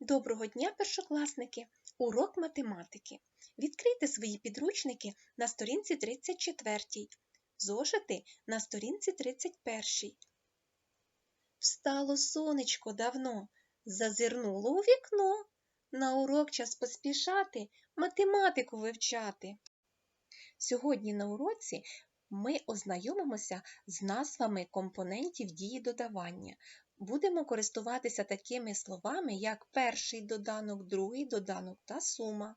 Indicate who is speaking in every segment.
Speaker 1: Доброго дня, першокласники! Урок математики. Відкрийте свої підручники на сторінці 34, зошити на сторінці 31. Встало сонечко давно, зазирнуло у вікно. На урок час поспішати, математику вивчати. Сьогодні на уроці ми ознайомимося з назвами компонентів дії додавання. Будемо користуватися такими словами, як перший доданок, другий доданок та сума.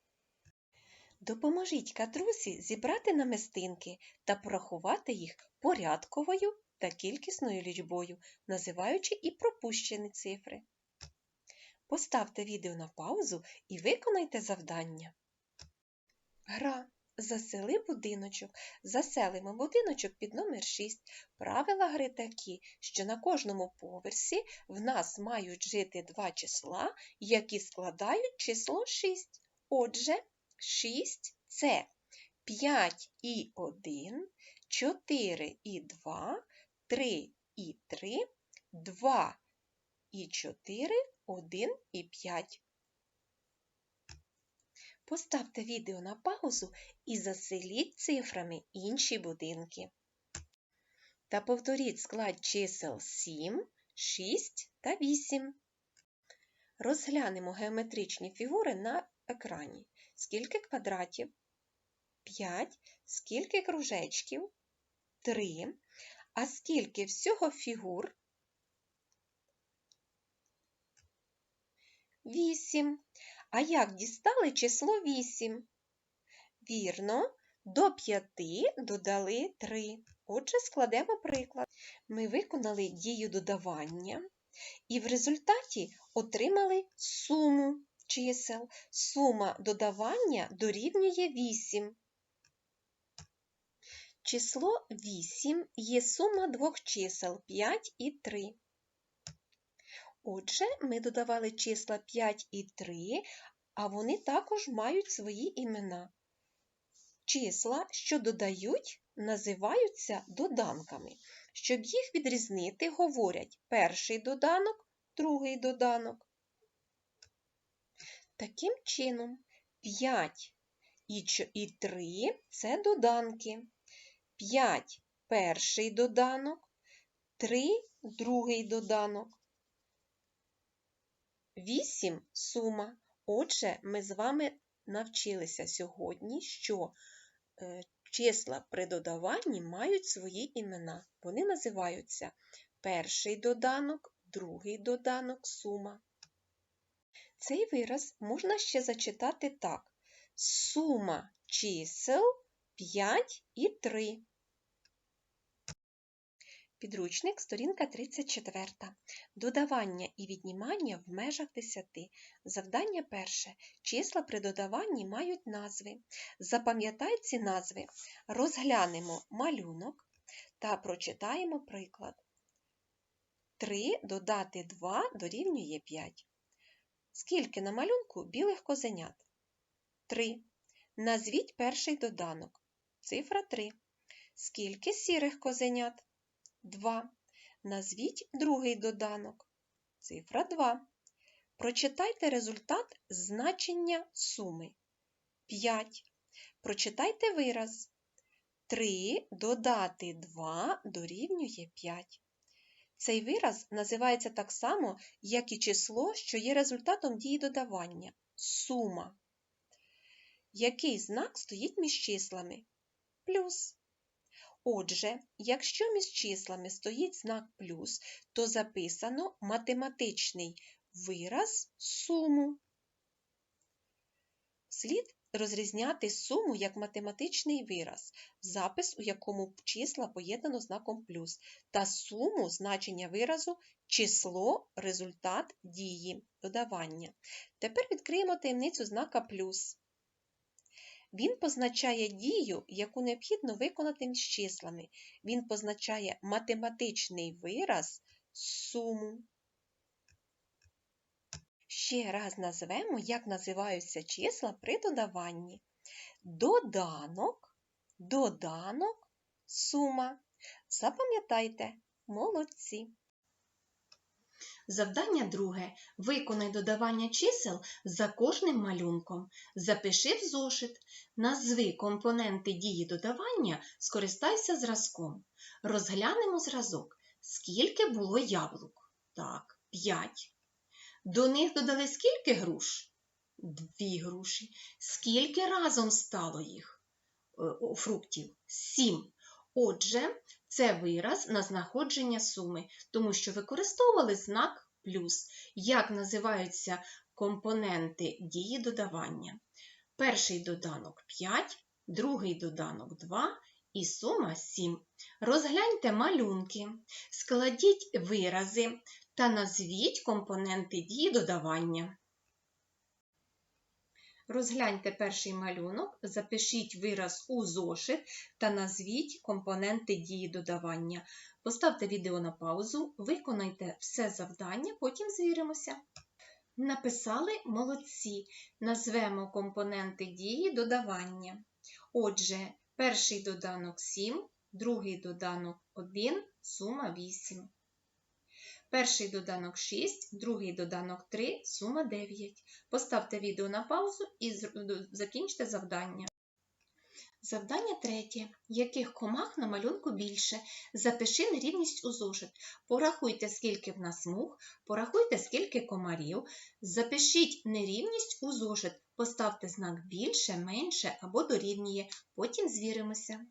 Speaker 1: Допоможіть катрусі зібрати намистинки та порахувати їх порядковою та кількісною лічбою, називаючи і пропущені цифри. Поставте відео на паузу і виконайте завдання. Гра. Засели будиночок. Заселимо будиночок під номер 6. Правила гри такі, що на кожному поверсі в нас мають жити два числа, які складають число 6. Отже, 6 це 5 і 1, 4 і 2, 3 і 3, 2 і 4, 1 і 5. Поставте відео на паузу і заселіть цифрами інші будинки. Та повторіть склад чисел 7, 6 та 8. Розглянемо геометричні фігури на екрані. Скільки квадратів? 5. Скільки кружечків? 3. А скільки всього фігур? 8. А як дістали число 8? Вірно, до 5 додали 3. Отже, складемо приклад. Ми виконали дію додавання і в результаті отримали суму чисел. Сума додавання дорівнює 8. Число 8 є сума двох чисел 5 і 3. Отже, ми додавали числа 5 і 3, а вони також мають свої імена. Числа, що додають, називаються доданками. Щоб їх відрізнити, говорять перший доданок, другий доданок. Таким чином, 5 і 3 це доданки. 5 перший доданок, 3 другий доданок. 8 сума. Отже, ми з вами навчилися сьогодні, що е, числа при додаванні мають свої імена. Вони називаються перший доданок, другий доданок, сума. Цей вираз можна ще зачитати так: сума чисел 5 і 3. Підручник, сторінка 34. Додавання і віднімання в межах 10. Завдання перше. Числа при додаванні мають назви. Запам'ятай ці назви. Розглянемо малюнок та прочитаємо приклад. 3 додати 2 дорівнює 5. Скільки на малюнку білих козенят? 3. Назвіть перший доданок. Цифра 3. Скільки сірих козенят? 2. Назвіть другий доданок. Цифра 2. Прочитайте результат значення суми. 5. Прочитайте вираз. 3 додати 2 дорівнює 5. Цей вираз називається так само, як і число, що є результатом дії додавання сума. Який знак стоїть між числами? Плюс. Отже, якщо між числами стоїть знак плюс, то записано математичний вираз суму. Слід розрізняти суму як математичний вираз, запис, у якому числа поєднано знаком плюс, та суму значення виразу число результат дії додавання. Тепер відкриємо таємницю знака плюс. Він позначає дію, яку необхідно виконати між числами. Він позначає математичний вираз суму. Ще раз назвемо, як називаються числа при додаванні. Доданок, доданок, сума. Запам'ятайте, молодці. Завдання друге. Виконай додавання чисел за кожним малюнком. Запиши в зошит. Назви компоненти дії додавання, скористайся зразком. Розглянемо зразок. Скільки було яблук? Так, 5. До них додали скільки груш? Дві груші. Скільки разом стало їх е, фруктів? Сім. Отже, це вираз на знаходження суми, тому що використовували знак плюс. Як називаються компоненти дії додавання? Перший доданок 5, другий доданок 2 і сума 7. Розгляньте малюнки, складіть вирази та назвіть компоненти дії додавання. Розгляньте перший малюнок, запишіть вираз у зошит та назвіть компоненти дії додавання. Поставте відео на паузу, виконайте все завдання, потім звіримося. Написали молодці. Назвемо компоненти дії додавання. Отже, перший доданок 7, другий доданок 1, сума 8. Перший доданок 6, другий доданок 3, сума 9. Поставте відео на паузу і закінчте завдання. Завдання третє. Яких комах на малюнку більше? Запиши нерівність у зошит. Порахуйте, скільки в нас мух, порахуйте, скільки комарів. Запишіть нерівність у зошит. Поставте знак більше, менше або дорівнює. Потім звіримося.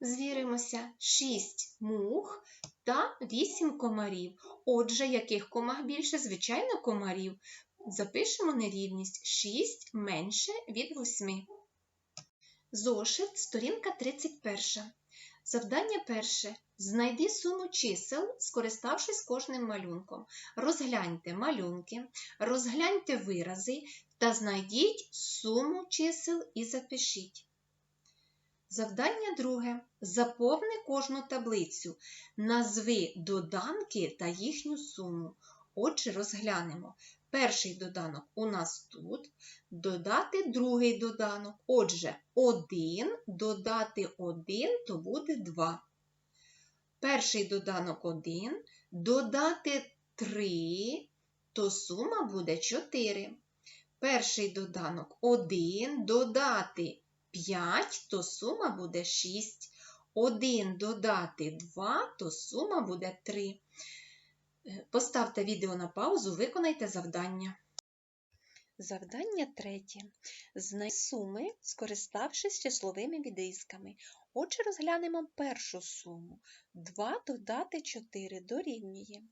Speaker 1: Звіримося 6 мух та 8 комарів. Отже, яких комах більше? Звичайно, комарів. Запишемо нерівність 6 менше від 8. Зошит, сторінка 31. Завдання перше. Знайди суму чисел, скориставшись кожним малюнком. Розгляньте малюнки, розгляньте вирази та знайдіть суму чисел і запишіть. Завдання друге. Заповни кожну таблицю. Назви доданки та їхню суму. Отже, розглянемо. Перший доданок у нас тут, додати другий доданок. Отже, 1 додати 1, то буде 2. Перший доданок 1, додати 3, то сума буде 4. Перший доданок 1, додати 5, то сума буде 6. 1 додати 2, то сума буде 3. Е, Поставте відео на паузу, виконайте завдання. Завдання третє. Знай суми, скориставшись числовими відрізками. Отже, розглянемо першу суму. 2 додати 4 дорівнює.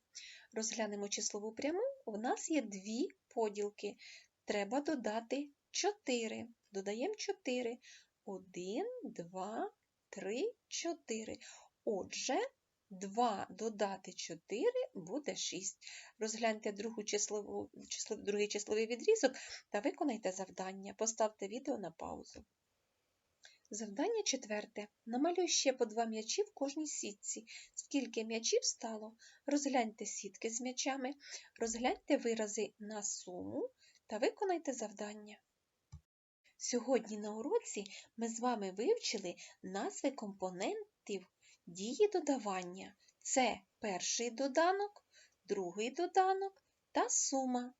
Speaker 1: Розглянемо числову пряму. У нас є дві поділки. Треба додати 4. Додаємо 4. 1, 2, 3, 4. Отже, 2 додати 4 буде 6. Розгляньте другу числову, число, другий числовий відрізок та виконайте завдання. Поставте відео на паузу. Завдання четверте. Намалюй ще по два м'ячі в кожній сітці. Скільки м'ячів стало? Розгляньте сітки з м'ячами, розгляньте вирази на суму та виконайте завдання. Сьогодні на уроці ми з вами вивчили назви компонентів дії додавання. Це перший доданок, другий доданок та сума.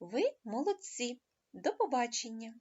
Speaker 1: Ви молодці! До побачення!